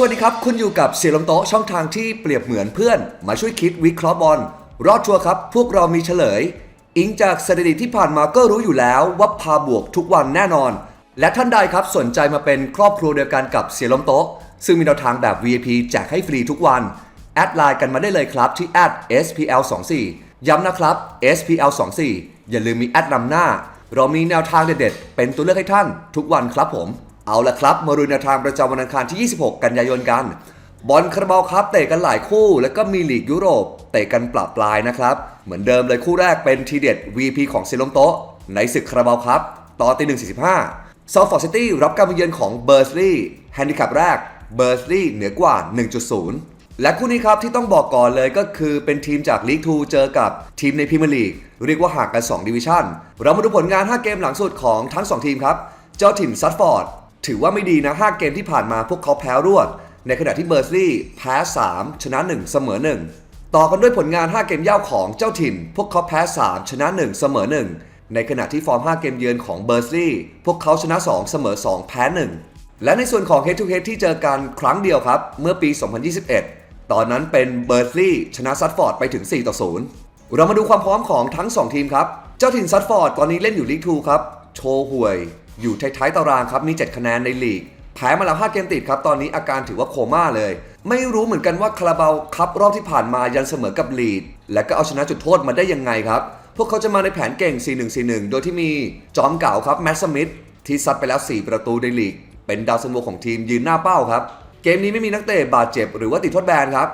สวัสดีครับ คุณอยู่กับเสียลมโต๊ะช่องทางที่เปรียบเหมือนเพื่อน มาช่วยคิดวิเคราะห์บอลรอดชัวร์ครับ พวกเรามีเฉลย อิงจากสถิติที่ผ่านมาก็รู้อยู่แล้วว่าพาบวกทุกวันแน่นอน และท่านใดครับสนใจมาเป็นครอบครัวเดียวกันกับเสียลมโต๊ะ ซึ่งมีแนวทางแบบ VIP แจกให้ฟรีทุกวัน แอดไลน์กันมาได้เลยครับที่ @spl24 ย้ำนะครับ spl24 อย่าลืมมีแอดนำหน้า เรามีแนวทางเด็ดๆเป็นตัวเลือกให้ท่านทุกวันครับผม เอาละครับ มาดูแนวทางประจำวันอังคารที่ 26 กันยายนกัน บอลคาราบาวครับเตะกันหลายคู่ แล้วก็มีลีกยุโรป เตะกันปรับปลายนะครับ เหมือนเดิมเลยคู่แรกเป็นทีเด็ด VP ของเซลมโตในศึกคาราบาวครับต่อตีหนึ่งสี่สิบห้าซอฟฟอร์ซิตี้รับการมาเยือนของเบอร์สลีย์แฮนดิแคปแรกเบอร์สลีย์เหนือกว่า 1.0 และคู่นี้ครับที่ต้องบอกก่อนเลยก็คือเป็นทีมจากลีก2เจอกับทีมในพรีเมียร์ลีกเรียกว่าห่างกัน 2 ดิวิชั่น เรามาดูผลงาน 5 เกมหลังสุดของทั้ง 2 ทีมครับ เจ้าถิ่นซัตฟอร์ด ถือว่าไม่ดีนะ 5 เกมที่ผ่านมาพวกเขาแพ้รวด ในขณะที่เบอร์สลีย์แพ้ 3 ชนะ 1 เสมอ 1 ต่อกันด้วยผลงาน 5 เกมเย่าของเจ้าถิ่น พวกเขาแพ้ 3 ชนะ 1 เสมอ 1 ในขณะที่ฟอร์ม 5 เกมเยือนของเบอร์สลีย์พวกเขาชนะ 2 เสมอ 2 แพ้ 1 และในส่วนของ Head to Head ที่เจอกันครั้งเดียวครับ เมื่อปี 2021 ตอนนั้นเป็นเบอร์สลีย์ชนะซัตฟอร์ดไปถึง 4 ต่อ 0 เรามาดูความพร้อมของทั้ง 2 ทีมครับ เจ้าถิ่นซัตฟอร์ดตอนนี้เล่นอยู่ลีก2ครับ โชห่วย อยู่ท้ายๆตารางครับมี 7 คะแนนในลีกแพ้มาแล้ว5เกมติดครับ ตอนนี้อาการถือว่าโคม่าเลย ไม่รู้เหมือนกันว่าคาราบาวคัพรอบที่ผ่านมายันเสมอกับลีด และก็เอาชนะจุดโทษมาได้ยังไงครับ พวกเขาจะมาในแผนเก่ง 4-1-4-1 โดยที่มีจอมเก่าครับแมตต์สมิธที่ซัดไปแล้ว 4 ประตูในลีก เป็นดาวซันโวของทีมยืนหน้าเป้าครับ เกมนี้ไม่มีนักเตะบาดเจ็บหรือว่าติดโทษแบนครับ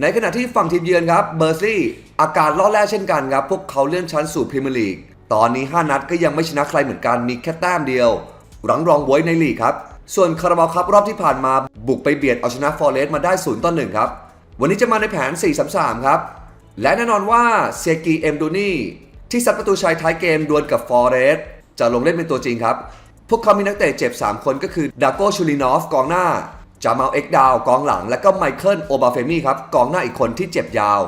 ในขณะที่ฝั่งทีมเยือนครับเบอร์ซี่อาการล่อแร่เช่นกันครับ พวกเขาเลื่อนชั้นสู่พรีเมียร์ลีก ตอนนี้ 5 นัดก็ยังไม่ชนะใครเหมือนกันมีแค่แต้มเดียว หลังรองไว้ในลีกครับ ส่วนคาราบาวครับรอบที่ผ่านมาบุกไปเบียดเอาชนะฟอร์เรสต์มาได้0ต่อ1ครับ วันนี้จะมาในแผน 4-3-3 ครับ และแน่นอนว่าเซกีเอ็มดูนี่ที่ซัดประตูชัยท้ายเกมดวลกับฟอร์เรสต์จะลงเล่นเป็นตัวจริงครับ พวกเขามีนักเตะเจ็บ 3 คนก็คือดาโกชูลินอฟกองหน้าจามาลเอ็กดาวกองหลัง และก็ไมเคิลโอบาเฟมี่ครับกองหน้าอีกคนที่เจ็บยาว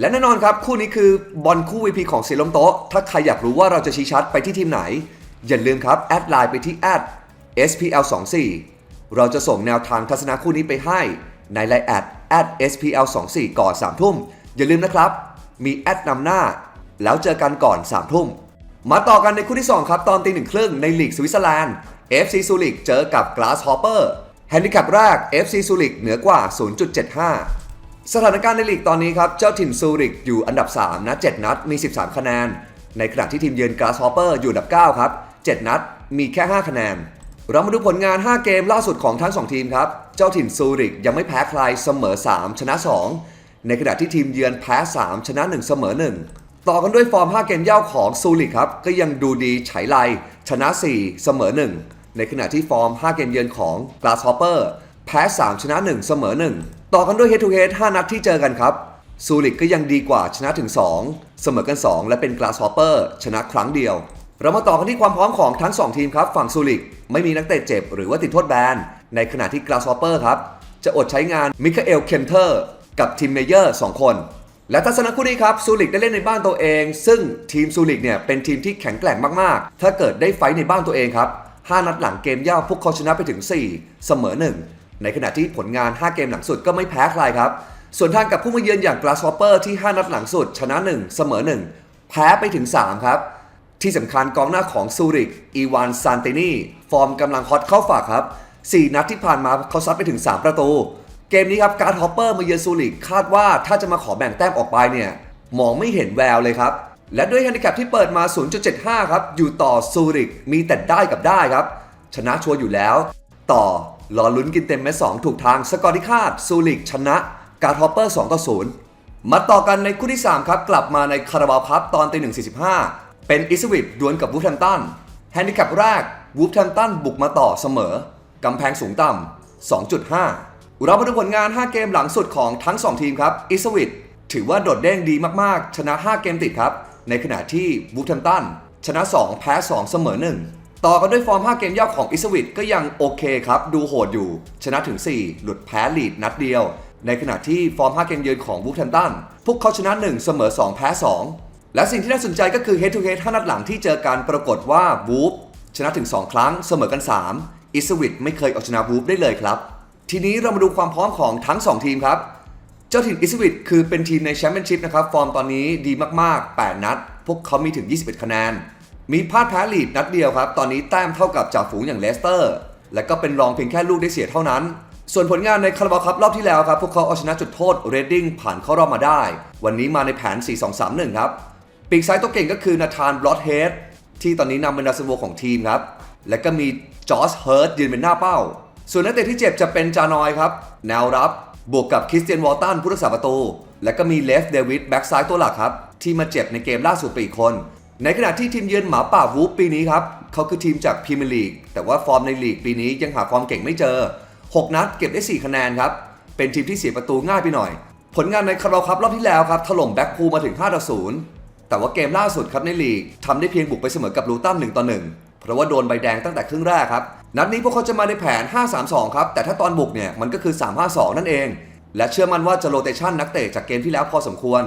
และแน่นอนครับคู่นี้คือบอลคู่ VP ของเซีลมโตะถ้าใครอยากรู้ว่าเราจะชี้ชัดไปที่ทีมไหน อย่าลืมครับ แอดไลน์ไปที่ @spl24 เราจะส่งแนวทางทัศนะคู่นี้ไปให้ในไลน์แอด @spl24 ก่อน3ทุ่ม อย่าลืมนะครับ มีแอดนำหน้า แล้วเจอกันก่อน3ทุ่ม มาต่อกันในคู่ที่ 2 ครับ ตอนตีหนึ่งครึ่งในลีกสวิตเซอร์แลนด์ FC ซูริกเจอกับ Grasshopper แฮนดิแคปแรก FC ซูริกเหนือกว่า 0.75 สถานการณ์ในลีกตอนนี้ครับ เจ้าถิ่นซูริกอยู่อันดับ 3 นะ 7 นัดมี 13 คะแนน ในขณะที่ทีมเยือน Grasshopper อยู่อันดับ 9 ครับ 7 นัดมีแค่ 5 คะแนน เรามาดูผลงาน 5 เกมล่าสุดของทั้ง 2 ทีมครับ เจ้าถิ่นซูริกยังไม่แพ้ใครเสมอ 3 ชนะ 2 ในขณะที่ทีมเยือนแพ้ 3 ชนะ 1 เสมอ 1 ต่อกันด้วยฟอร์ม 5 เกมเย่าของซูริกครับก็ยังดูดีไฉไลชนะ 4 เสมอ 1 ในขณะที่ฟอร์ม 5 เกมเยือนของ Grasshopper แพ้ 3 ชนะ 1 เสมอ 1 ต่อกันด้วย Head to Head 5นัดที่เจอกันครับซูริกก็ยังดีกว่าชนะถึง 2 เสมอกัน 2 และเป็น Grasshopper ชนะครั้งเดียว เรามาต่อกันที่ความพร้อมของทั้ง 2 ทีมครับ ฝั่งซูริกไม่มีนักเตะเจ็บหรือว่าติดโทษแบน ในขณะที่ Grasshopper ครับ จะอดใช้งานมิคาเอลเคมเทอร์กับทีมเมเยอร์ 2 คน และทัศนคู่นี้ครับซูริกได้เล่นในบ้านตัวเอง ซึ่งทีมซูริกเนี่ยเป็นทีมที่แข็งแกร่งมากๆ ถ้าเกิดได้ไฟในบ้านตัวเองครับ5นัดหลังเกมย่าพวกเขาชนะไปถึง 4 เสมอ 1 ในขณะที่ผลงาน 5 เกมหลังสุดก็ไม่แพ้ใครครับ ส่วนทางกับผู้มาเยือนอย่าง Grasshopper ที่ 5 นัดหลังสุด ชนะ 1 เสมอ 1 แพ้ไปถึง 3 ครับ ที่สำคัญกองหน้าของซูริกอีวานซานเตนีฟอร์มกำลังฮอตเข้าฝากครับ 4 นัดที่ผ่านมาเขาซัดไปถึง 3 ประตู เกมนี้ครับการ์ดฮอปเปอร์มาเยือนซูริกคาดว่าถ้าจะมาขอแบ่งแต้มออกไปเนี่ยมองไม่เห็นแววเลยครับและด้วยแฮนดิแคปที่เปิดมา 0.75 ครับ อยู่ต่อซูริก มีแต่ได้กับได้ครับ ชนะชัวร์อยู่แล้ว ต่อ รอลุ้นกินเต็มแมตช์2ถูกทางสกอร์ที่คาดซูริกชนะ การ์ดฮอปเปอร์ 2 ต่อ 0 มาต่อกันในคู่ที่ 3 ครับ กลับมาในคาราบาวครับตอนตี1.45 เป็นอิสวิตดวลกับวูฟแฮมตันแฮนดิแคปแรกวูฟแฮมตันบุกมาต่อเสมอกำแพงสูงต่ำ2.5 เรามาดูผลงาน 5 เกมหลังสุดของทั้ง 2 ทีมครับอิสวิตถือว่าโดดเด้งดีมากๆ ชนะ 5 เกมติดครับ ในขณะที่วูฟแฮมตันชนะ 2 แพ้ 2 เสมอ 1 ต่อกันด้วยฟอร์ม 5 เกมย่าของอิสวิตก็ยังโอเคครับ ดูโหดอยู่ ชนะถึง 4 หลุดแพ้ลีดนัดเดียว ในขณะที่ฟอร์ม 5 เกมเยือนของวูฟแฮมตันพวกเขาชนะ 1 เสมอ 2 แพ้ 2 และสิ่งที่น่าสนใจก็คือ Head to Head 5นัดหลังที่เจอกันปรากฏว่าวูฟชนะถึง 2 ครั้งเสมอกัน 3 อิสวิตไม่เคยเอาชนะวูฟได้เลยครับ ทีนี้เรามาดูความพร้อมของทั้ง 2 ทีมครับ เจ้าถิ่นอิสวิตคือเป็นทีมในแชมเปี้ยนชิพนะครับฟอร์มตอนนี้ดีมากๆ 8 นัด พวกเขามีถึง 21 คะแนน มีพลาดแพ้ลีดนัดเดียวครับ ตอนนี้แต้มเท่ากับจ่าฝูงอย่างเลสเตอร์ และก็เป็นรองเพียงแค่ลูกได้เสียเท่านั้น ส่วนผลงานในคาราบาครับรอบที่แล้วครับ พวกเขาเอาชนะจุดโทษเรดดิ้งผ่านเข้ารอบมาได้ วันนี้มาในแผน 4-2-3-1 ครับ ปีกซ้ายตัวเก่งก็คือนาธานบลอดเฮดที่ตอนนี้นำเป็นดาวซันโวของทีมครับ และก็มีจอร์จเฮิร์ตยืนเป็นหน้าเป้า ส่วนนักเตะที่เจ็บจะเป็นจานอยครับ แนวรับบวกกับคริสเตียนวอลตันผู้รักษาประตู และก็มีเลฟเดวิดแบ็กซ้ายตัวหลักครับที่มาเจ็บในเกมล่าสุดปีกคน ในขณะที่ทีมเยือนหมาป่าวูฟปีนี้ครับเขาคือทีมจากพรีเมียร์ลีกแต่ว่าฟอร์มในลีกปีนี้ยังหาฟอร์มเก่งไม่เจอ 6 นัดเก็บได้ 4 คะแนนครับ เป็นทีมที่เสียประตูง่ายไปหน่อย ผลงานในคาราบาวครับรอบที่แล้วครับถล่มแบ็กพูลมาถึง5ต่อ0แต่ว่าเกมล่าสุดครับในลีกทำได้เพียงบุกไปเสมอกับลูตัน1ต่อ1เพราะว่าโดนใบแดงตั้งแต่ครึ่งแรกครับนัดนี้พวกเขาจะมาในแผน 5-3-2 ครับแต่ถ้าตอนบุกเนี่ยมันก็คือ 3-5-2 นั่นเอง และเชื่อมั่นว่าจะโรเตชันนักเตะจากเกมที่แล้วพอสมควร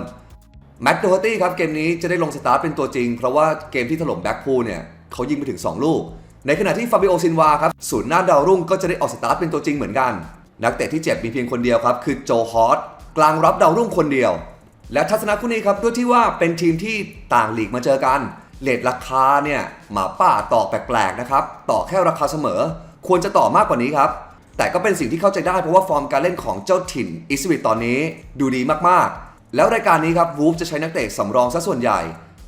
แม็กโดฮตี้ครับเกมนี้จะได้ลงสตาร์ทเป็นตัวจริง เพราะว่าเกมที่ถล่มแบ็กพูลเนี่ยเขายิงไปถึง 2 ลูก ในขณะที่ฟาบิโอซินวาครับศูนย์หน้าดาวรุ่งก็จะได้ออกสตาร์ทเป็นตัวจริงเหมือนกัน นักเตะที่เจ็บมีเพียงคนเดียวครับคือโจฮอตกลางรับดาวรุ่งคนเดียว และทัศนคู่นี้ครับด้วยที่ว่าเป็นทีมที่ต่างหลีกมาเจอกันเลทราคาเนี่ยหมาป่าต่อแปลกๆนะครับต่อแค่ราคาเสมอ ควรจะต่อมากกว่านี้ครับแต่ก็เป็นสิ่งที่เข้าใจได้เพราะว่าฟอร์มการเล่นของเจ้าถิ่นอิสวิตตอนนี้ดูดีมากๆ แล้วรายการนี้ครับวูฟจะใช้นักเตะสำรองซะส่วนใหญ่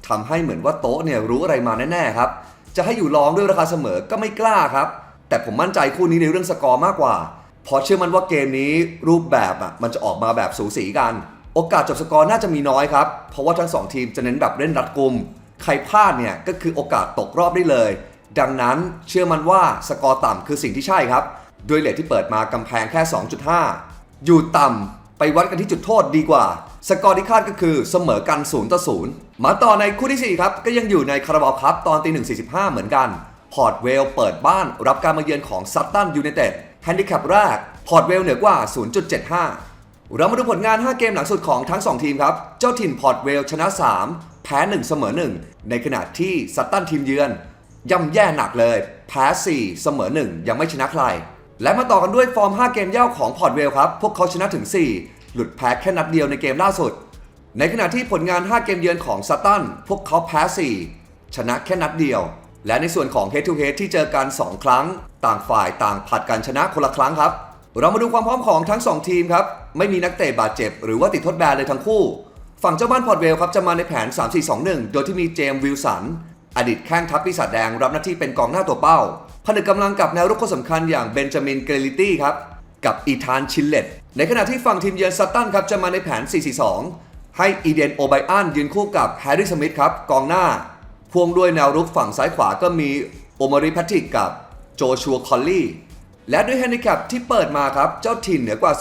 ทำให้เหมือนว่าโต๊ะเนี่ยรู้อะไรมาแน่ๆครับ จะให้อยู่รองด้วยราคาเสมอก็ไม่กล้าครับ แต่ผมมั่นใจคู่นี้ในเรื่องสกอร์มากกว่าเพราะเชื่อมันว่าเกมนี้รูปแบบอะมันจะออกมาแบบสูสีกัน โอกาสจบสกอร์น่าจะมีน้อยครับ เพราะว่าทั้งสองทีมจะเน้นแบบเล่นรัดกุม ใครพลาดเนี่ยก็คือโอกาสตกรอบได้เลย ดังนั้นเชื่อมันว่าสกอร์ต่ำคือสิ่งที่ใช่ครับ ด้วยเลทที่เปิดมากำแพงแค่ 2.5 อยู่ต่ำ ไปวัดกันที่จุดโทษดีกว่า สกอร์ที่คาดก็คือเสมอกัน0ต่อ0มาต่อในคู่ที่ 4 ครับ ก็ยังอยู่ในคาราบาวครับตอนตี1.45เหมือนกัน พอร์ตเวลเปิดบ้านรับการมาเยือนของซัตตันยูไนเต็ดแฮนดิแคปแรก พอร์ตเวลเหนือกว่า 0.75 เรามาดูผลงาน 5 เกมหลังสุดของทั้ง 2 ทีมครับ เจ้าถิ่นพอร์ตเวลชนะ 3 แพ้ 1 เสมอ 1 ในขณะที่ซัตตันทีมเยือนย่ำแย่หนักเลย แพ้ 4 เสมอ 1 ยังไม่ชนะใคร และมาต่อกันด้วยฟอร์ม 5 เกมเย่าของพอร์ตเวลครับ พวกเขาชนะถึง 4 หลุดแพ้แค่นัดเดียวในเกมล่าสุด ในขณะที่ผลงาน 5 เกมเยือนของซัตตัน พวกเขาแพ้ 4 ชนะแค่นัดเดียว และในส่วนของ Head to Head ที่เจอกัน 2 ครั้ง ต่างฝ่ายต่างผัดกันชนะคนละครั้งครับ เรามาดูความพร้อมของทั้ง 2 ทีมครับ ไม่มีนักเตะบาดเจ็บ หรือว่าติดทดแบนเลยทั้งคู่ ฝั่งเจ้าบ้านพอร์ตเวลครับจะมาในแผน 3-4-2-1 โดยที่มีเจมส์วิลสัน อดีตแข้งทัพปีศาจแดงรับหน้าที่เป็นกองหน้าตัวเป้า ผนึกกำลังกับแนวรุกคนสำคัญอย่างเบนจามินเกรลิตี้ครับ กับอีธานชิลเลตในขณะที่ฝั่งทีมเยือนซัตตันครับจะมาในแผน 4-4-2 ให้อีเดนโอไบอันยืนคู่กับแฮร์รี่สมิธครับกองหน้าพ่วงด้วยแนวรุกฝั่งซ้ายขวาก็มีโอมาริแพทริกกับโจชัวคอลลี่และด้วยแฮนดิแคปที่เปิดมาครับเจ้าถิ่นเหนือกว่า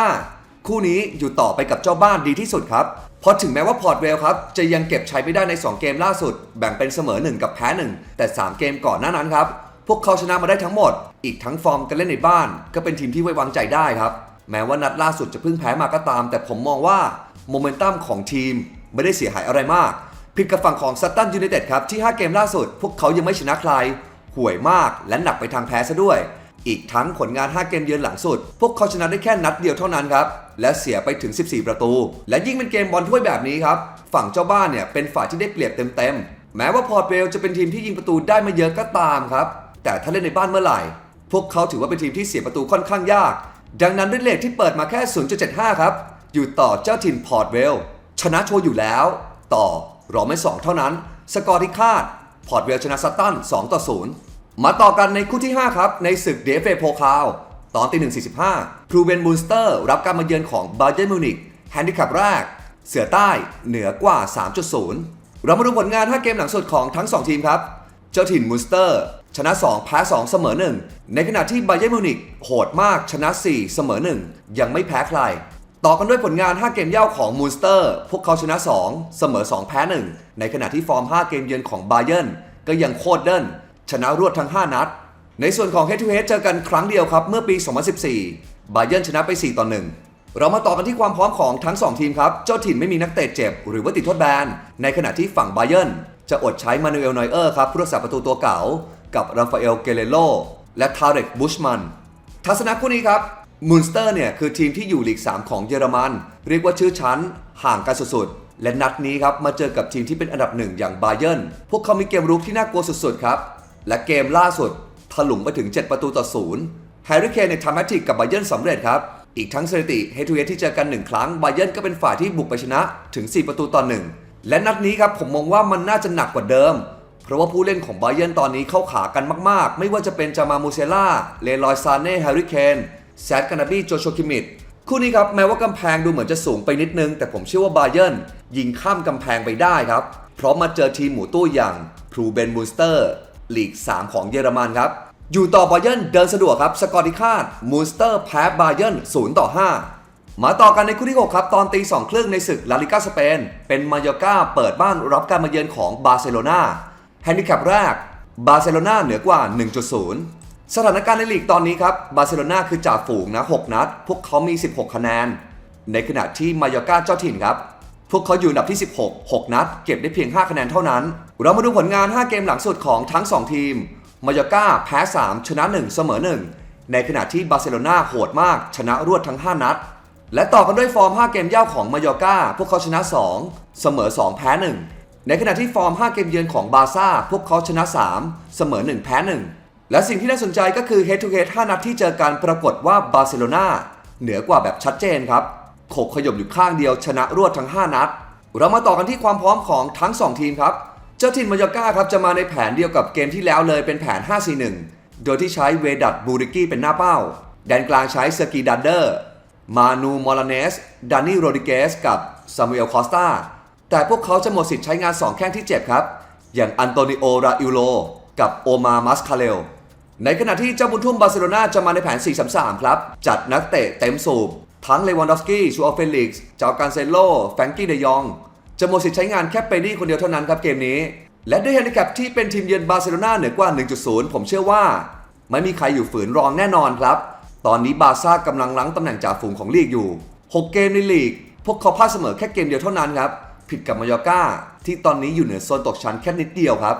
0.75 คู่นี้อยู่ต่อไปกับเจ้าบ้านดีที่สุดครับเพราะถึงแม้ว่าพอร์ตเวลครับ จะยังเก็บใชัยไม่ได้ใน 2 เกมล่าสุด แบ่งเป็นเสมอ 1 กับแพ้ 1 แต่ 3 เกมก่อนหน้านั้นครับ พวกเขาชนะมาได้ทั้งหมด อีกทั้งฟอร์มการเล่นในบ้าน ก็เป็นทีมที่ไว้วางใจได้ครับ แม้ว่านัดล่าสุดจะเพิ่งแพ้มาก็ตาม แต่ผมมองว่าโมเมนตัมของทีมไม่ได้เสียหายอะไรมากผิดกับฝั่งของซัตตันยูไนเต็ดครับที่ 5 เกมล่าสุด พวกเขายังไม่ชนะใคร ห่วยมากและหนักไปทางแพ้ซะด้วย อีกทั้งผลงาน 5 เกมเยือนหลังสุด พวกเขาชนะได้แค่นัดเดียวเท่านั้นครับ และเสียไปถึง 14 ประตู และยิ่งเป็นเกมบอลถ้วยแบบนี้ครับ ฝั่งเจ้าบ้านเนี่ยเป็นฝ่ายที่ได้เปรียบเต็มๆแม้ว่าพอร์ตเวลจะเป็นทีมที่ยิงประตูได้ไม่เยอะก็ตามครับ แต่ถ้าเล่นในบ้านเมื่อไหร่ พวกเขาถือว่าเป็นทีมที่เสียประตูค่อนข้างยาก ดังนั้นด้วยเลทที่เปิดมาแค่ 0.75 ครับ อยู่ต่อเจ้าถิ่นพอร์ตเวล ชนะโชว์อยู่แล้ว ต่อรอไม่ 2 เท่านั้น สกอร์ที่คาด พอร์ตเวลชนะซัตตัน2ต่อ0มาต่อกันในคู่ที่ 5 ครับ ในศึกเดฟเฟโพคาวตอนตี1.45พรูเวนบูสเตอร์รับการมาเยือนของบาเ e นมิวนิกแฮนดิแคปแรก เสือใต้เหนือกว่า 3.0 เรามาดูผลงาน 5 เกมหลังสุดของทั้ง 2 ทีมครับ เจ้าถิ่นมูสเตอร์ ชนะ 2 แพ้ 2 เสมอ 1 ในขณะที่บาเ e นมิวนิกโหดมากชนะ 4 เสมอ 1 ยังไม่แพ้ใคร ต่อกันด้วยผลงาน 5 เกมเย่าของมูสเตอร์ พวกเขาชนะ 2 เสมอ 2 แพ้ 1 ในขณะที่ฟอร์ม 5 เกมเยือนของบาเย r n ก็ยังโคตรเดินชนะรวดทั้ง 5 นัด ในส่วนของ Head to Head เจอกันครั้งเดียวครับเมื่อปี 2014บาเย r n ชนะไป 4 ต่อ 1เรามาต่อกันที่ความพร้อมของทั้ง 2 ทีมครับ เจ้าถิ่นไม่มีนักเตะเจ็บ หรือว่าติดโทษแบน ในขณะที่ฝั่งบาเย r n จะอดใช้มานูเอลนอยเออร์ครับผู้รักษาประตูตัวเก่า กับราฟาเอล เกเรโล และทาเร็กบุชมัน ทัศนะคู่นี้ครับมูนสเตอร์เนี่ยคือทีมที่อยู่ลีก 3 ของเยอรมัน เรียกว่าชื่อชั้น ห่างกันสุดๆ และนัดนี้ครับ มาเจอกับทีมที่เป็นอันดับหนึ่งอย่างบาเยิร์นพวกเขามีเกมรุกที่น่ากลัวสุดๆ ครับ และเกมล่าสุดถลุงไปถึง 7 ประตูต่อศูนย์แฮร์รี่เคนเนี่ยทำแฮตทริกกับบาเยิร์นสำเร็จครับ อีกทั้งสถิติเฮทูเฮที่เจอกันหนึ่งครั้งบาเยิร์นก็เป็นฝ่ายที่บุกไปชนะถึง 4 ประตูต่อหนึ่งและนัดนี้ครับผมมองว่ามันน่าจะหนักกว่าเดิมเราะว่าผู้เล่นของบาเยนตอนนี้เข้าขากันมาก ๆ ไม่ว่าจะเป็นจามามูเซล่า เลลอยซานเน่แฮร์รี่เคนแซดกานาบีโจโชคิมิดคู่นี้ครับ แม้ว่ากำแพงดูเหมือนจะสูงไปนิดนึง แต่ผมเชื่อว่าบาเยนยิงข้ามกำแพงไปได้ครับ เพราะมาเจอทีมหมูตู้อย่างพรูเบนมูสเตอร์ลีก 3 ของเยอรมันครับ อยู่ต่อบาเยนเดินสะดวกครับ สกอร์ที่คาดมูสเตอร์แพ้บาเยน0ต่อ 5มาต่อกันในคู่ที่ 6 ครับ ตอนตีสองครึ่งในศึกลาลิกาสเปน เป็นมายอกาเปิดบ้านรับการมาเยือนของบาร์เซโลนา แฮนดิแคปแรก บาร์เซโลนาเหนือกว่า 1.0 สถานการณ์ในลีกตอนนี้ครับ บาร์เซโลนาคือจ่าฝูงนะ 6 นัด พวกเขามี 16 คะแนน ในขณะที่มายอร์กาเจ้าถิ่นครับ พวกเขาอยู่อันดับที่ 16 6 นัด เก็บได้เพียง 5 คะแนนเท่านั้น เรามาดูผลงาน 5 เกมหลังสุดของทั้ง 2 ทีม มายอร์กาแพ้ 3 ชนะ 1 เสมอ 1 ในขณะที่บาร์เซโลนาโหดมาก ชนะรวดทั้ง 5 นัด และต่อกันด้วยฟอร์ม 5 เกมเย่าของมายอร์กาพวกเขาชนะ 2 เสมอ 2 แพ้ 1 ในขณะที่ฟอร์ม 5 เกมเยือนของบาร์ซ่า พวกเขาชนะ 3 เสมอ 1 แพ้ 1 และสิ่งที่น่าสนใจก็คือ head to head 5 นัดที่เจอกันปรากฏว่าบาร์เซโลนาเหนือกว่าแบบชัดเจนครับขกขยมอยู่ข้างเดียวชนะรวดทั้ง 5 นัด เรามาต่อกันที่ความพร้อมของทั้ง 2 ทีมครับ เจ้าทีมมายอร์กาครับจะมาในแผนเดียวกับเกมที่แล้วเลยเป็นแผน 5-4-1 โดยที่ใช้เวดัตบูริกี้เป็นหน้าเป้า แดนกลางใช้เซอร์กีดันเดอร์ มานูมอลาเนส ดานี่โรดิเกส กับซามูเอลคอสตา แต่พวกเขาจะหมดสิทธิ์ใช้งาน 2 แข้งที่เจ็บครับ อย่างอันโตนิโอ ราอิโล กับโอมามัสคาเลล ในขณะที่เจ้าบุญทุ่มบาร์เซโลนาจะมาในแผน 4-3-3 ครับ จัดนักเตะเต็มสูบ ทั้งเลวันดอฟสกี้ ชูอัลเฟลิกซ์จาการเซโล แฟรงกี้เดยอง จะหมดสิทธิ์ใช้งานแค่เปดี้คนเดียวเท่านั้นครับเกมนี้ และด้วยแฮนดิแคปที่เป็นทีมเยือนบาร์เซโลนาเหนือกว่า 1.0 ผมเชื่อว่า ไม่มีใครอยู่ฝืนรองแน่นอนครับ ตอนนี้บาร์ซ่ากำลังล้างตำแหน่งจ่าฝูงของลีกอยู่ 6 เกมในลีก พวกเขาพลาดเสมอแค่เกมเดียวเท่านั้นครับ ผิดกับมายอกาที่ตอนนี้อยู่เหนือโซนตกชั้นแค่นิดเดียวครับ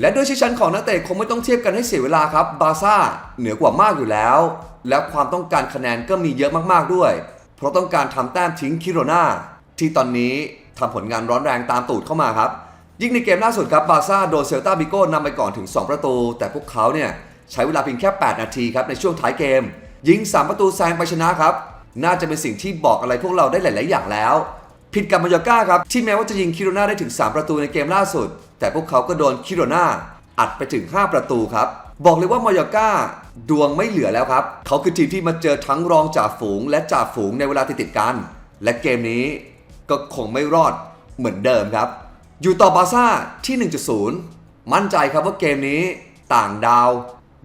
และด้วยชื่อชั้นของนักเตะคงไม่ต้องเทียบกันให้เสียเวลาครับบาร์ซ่าเหนือกว่ามากอยู่แล้ว และความต้องการคะแนนก็มีเยอะมากๆด้วย เพราะต้องการทำแต้มทิ้งคิโรนาที่ตอนนี้ทำผลงานร้อนแรงตามตูดเข้ามาครับ ยิ่งในเกมล่าสุดครับบาร์ซ่าโดนเซลตาบิโก้นำไปก่อนถึง 2 ประตู แต่พวกเขาเนี่ยใช้เวลาเพียงแค่ 8 นาทีครับในช่วงท้ายเกม ยิง 3 ประตูแซงไปชนะครับ น่าจะเป็นสิ่งที่บอกอะไรพวกเราได้หลาย ๆ อย่างแล้ว ผิดกับมายอร์กาครับ ที่แม้ว่าจะยิงคิโรนาได้ถึง 3 ประตูในเกมล่าสุด แต่พวกเขาก็โดนคิโรนาอัดไปถึง 5 ประตูครับ บอกเลยว่ามายอร์กาดวงไม่เหลือแล้วครับ เขาคือทีมที่มาเจอทั้งรองจ่าฝูง และจ่าฝูงในเวลาติดๆกัน และเกมนี้ก็คงไม่รอดเหมือนเดิมครับ อยู่ต่อบาซ่าที่ 1.0 มั่นใจครับว่าเกมนี้ต่างดาว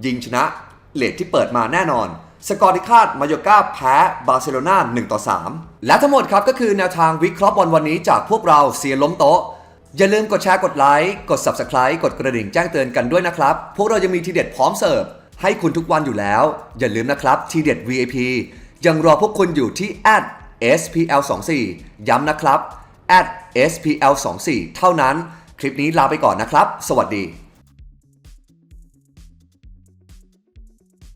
ยิงชนะเลทที่เปิดมาแน่นอน สกอร์ที่คาดมายอกาแพ้บาร์เซโลนา1ต่อ3 และทั้งหมดครับก็คือแนวทางวิเคราะห์บอลวันนี้จากพวกเราเสียล้มโต๊ะ อย่าลืมกดแชร์กดไลค์กด Subscribe กดกระดิ่งแจ้งเตือนกันด้วยนะครับ พวกเรายังมีทีเด็ดพร้อมเสิร์ฟให้คุณทุกวันอยู่แล้ว อย่าลืมนะครับทีเด็ด VIP ยังรอพวกคุณอยู่ที่ @spl24 ย้ำนะครับ @spl24 เท่านั้น คลิปนี้ลาไปก่อนนะครับ สวัสดี